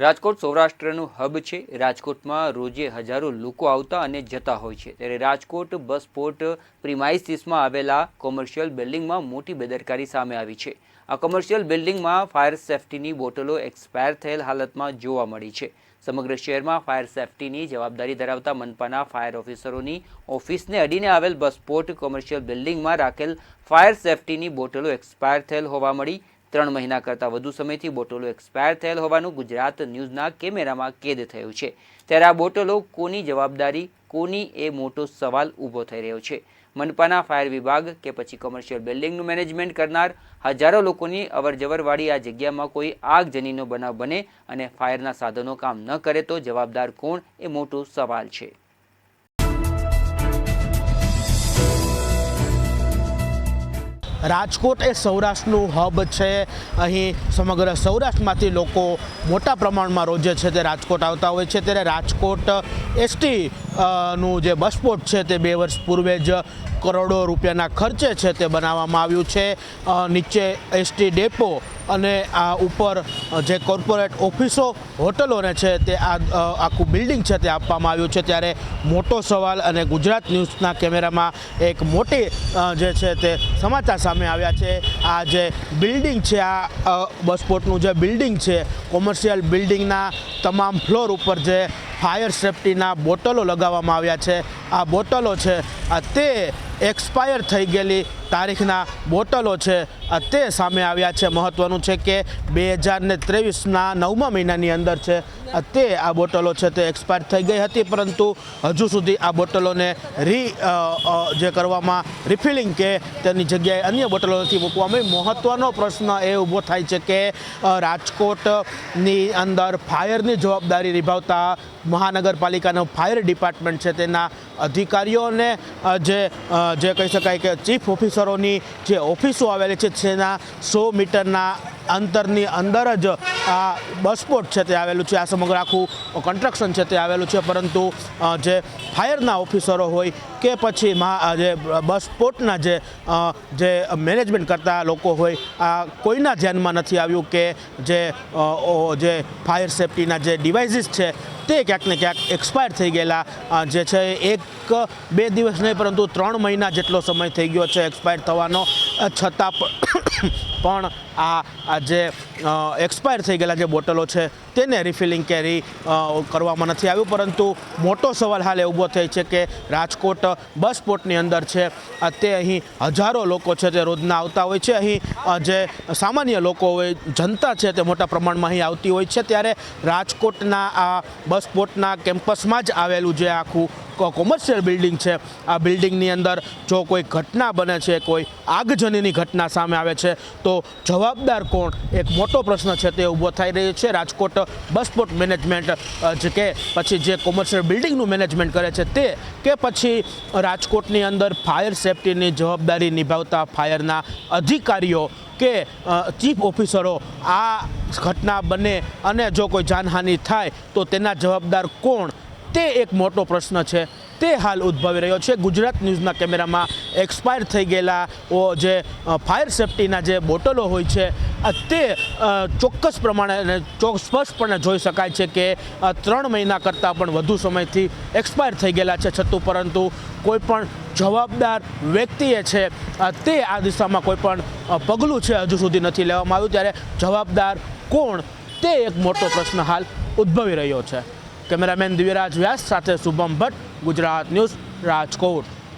Rajkot સૌરાષ્ટ્રનું hub છે. રાજકોટમાં રોજે હજારો લોકો આવતા અને જતા હોય છે. ત્યારે રાજકોટ બસ પોર્ટ પ્રિમાઇસીસમાં આવેલા કોમર્શિયલ બિલ્ડિંગમાં મોટી બેદરકારી સામે આવી છે. આ કોમર્શિયલ બિલ્ડિંગમાં ફાયર સેફટીની બોટલો એક્સપાયર થયેલ હાલતમાં જોવા મળી છે. સમગ્ર શહેરમાં ફાયર સેફટીની જવાબદારી ધરાવતા મનપાના ફાયર ઓફિસરોની ઓફિસને અડીને આવેલ બસપોર્ટ કોમર્શિયલ બિલ્ડિંગમાં રાખેલ ફાયર સેફટીની બોટલો એક્સપાયર થયેલ હોવા મળી. ત્રણ મહિના કરતાં વધુ સમયથી બોટલો એક્સપાયર થયેલ હોવાનું ગુજરાત ન્યૂઝના કેમેરામાં કેદ થયું છે. ત્યારે આ બોટલો કોની જવાબદારી, કોની એ મોટો સવાલ ઊભો થઈ રહ્યો છે? મનપાના ફાયર વિભાગ કે પછી કોમર્શિયલ બિલ્ડિંગનું મેનેજમેન્ટ કરનાર હજારો લોકોની અવરજવરવાળી આ જગ્યામાં કોઈ આગજનીનો બનાવ બને અને ફાયરના સાધનો કામ ન કરે તો જવાબદાર કોણ? એ મોટો સવાલ છે. રાજકોટ એ સૌરાષ્ટ્રનું હબ છે. અહીં સમગ્ર સૌરાષ્ટ્રમાંથી લોકો મોટા પ્રમાણમાં રોજે છે તે રાજકોટ આવતા હોય છે. ત્યારે રાજકોટ એસટી નું જે બસપોર્ટ છે તે બે વર્ષ પૂર્વે જ કરોડો રૂપિયાના ખર્ચે છે તે બનાવવામાં આવ્યું છે. નીચે એસટી ડેપો અને આ ઉપર જે કોર્પોરેટ ઓફિસો, હોટલોને છે તે આ આખું બિલ્ડિંગ છે તે આપવામાં આવ્યું છે. ત્યારે મોટો સવાલ અને ગુજરાત ન્યૂઝના કેમેરામાં એક મોટી જે છે તે સમાચાર સામે આવ્યા છે. આ જે બિલ્ડિંગ છે, આ બસપોર્ટનું જે બિલ્ડિંગ છે, કોમર્શિયલ બિલ્ડિંગના તમામ ફ્લોર ઉપર જે ફાયર સેફટીના બોટલો લગાવવામાં આવ્યા છે. આ બોટલો છે, આ તે એક્સપાયર થઈ ગયેલી તારીખના બોટલો છે. તે સામે આવ્યા છે મહત્ત્વનું છે કે બે હજારને ત્રેવીસના નવમા મહિનાની અંદર છે, તે આ બોટલો છે તે એક્સપાયર થઈ ગઈ હતી, પરંતુ હજુ સુધી આ બોટલોને રી જે કરવામાં રિફિલિંગ કે તેની જગ્યાએ અન્ય બોટલો નથી મૂકવામાં. મહત્ત્વનો પ્રશ્ન એ ઊભો થાય છે કે રાજકોટની અંદર ફાયરની જવાબદારી નિભાવતા મહાનગરપાલિકાનો ફાયર ડિપાર્ટમેન્ટ છે તેના અધિકારીઓને જે જે કહી શકાય કે ચીફ ઓફિસરોની જે ઓફિસો આવેલી છે તેના સો મીટરના અંતરની અંદર જ આ બસપોર્ટ છે તે આવેલું છે. આ સમગ્ર આખું કન્સ્ટ્રક્શન છે તે આવેલું છે. પરંતુ જે ફાયરના ઓફિસરો હોય કે પછી જે બસપોર્ટના જે જે મેનેજમેન્ટ કરતા લોકો હોય, આ કોઈના ધ્યાનમાં નથી આવ્યું કે જે જે ફાયર સેફટીના જે ડિવાઇસીસ છે તે ક્યાંક ને ક્યાંક એક્સપાયર થઈ ગયેલા જે છે એક, બે દિવસ નહીં, પરંતુ ત્રણ મહિના જેટલો સમય થઈ ગયો છે એક્સપાયર થવાનો. છતાં પણ આ જે એક્સપાયર થઈ ગયેલા જે બોટલો છે, તેને રિફિલિંગ કેરી કરવામાં નથી આવ્યું. પરંતુ મોટો સવાલ હાલ એ ઊભો થઈ છે કે રાજકોટ બસ પોર્ટની અંદર છે તે અહીં હજારો લોકો છે તે રોજના આવતા હોય છે. અહીં જે સામાન્ય લોકો હોય, જનતા છે તે મોટા પ્રમાણમાં અહીં આવતી હોય છે. ત્યારે રાજકોટના આ બસ પોર્ટના કેમ્પસમાં જ આવેલું જે આખું કોમર્શિયલ બિલ્ડિંગ છે, આ બિલ્ડિંગની અંદર જો કોઈ ઘટના બને છે, કોઈ આગજનીની ઘટના સામે આવે છે, તો જવાબદાર કોણ? એક મોટો પ્રશ્ન છે, તે ઊભો થઈ રહ્યો છે. રાજકોટ બસપોર્ટ મેનેજમેન્ટ જે કે પછી જે કોમર્શિયલ બિલ્ડિંગનું મેનેજમેન્ટ કરે છે તે, કે પછી રાજકોટની અંદર ફાયર સેફટીની જવાબદારી નિભાવતા ફાયરના અધિકારીઓ કે ચીફ ઓફિસરો આ ઘટના બને અને જો કોઈ જાનહાનિ થાય તો તેના જવાબદાર કોણ? તે એક મોટો પ્રશ્ન છે. તે હાલ ઉદ્ભવી રહ્યો છે. ગુજરાત ન્યૂઝના કેમેરામાં એક્સપાયર થઈ ગયેલા જે ફાયર સેફટીના જે બોટલો હોય છે તે ચોક્કસ પ્રમાણે સ્પષ્ટપણે જોઈ શકાય છે કે ત્રણ મહિના કરતાં પણ વધુ સમયથી એક્સપાયર થઈ ગયેલા છે. છતાં પરંતુ કોઈપણ જવાબદાર વ્યક્તિએ છે તે આ દિશામાં કોઈપણ પગલું છે હજુ સુધી નથી લેવામાં આવ્યું. ત્યારે જવાબદાર કોણ? તે એક મોટો પ્રશ્ન હાલ ઉદ્ભવી રહ્યો છે. કેમેરામેન દિવ્યરાજ વ્યાસ સાથે શુભમ ભટ્ટ. ગુજરાત ન્યૂઝ રાજકોટ.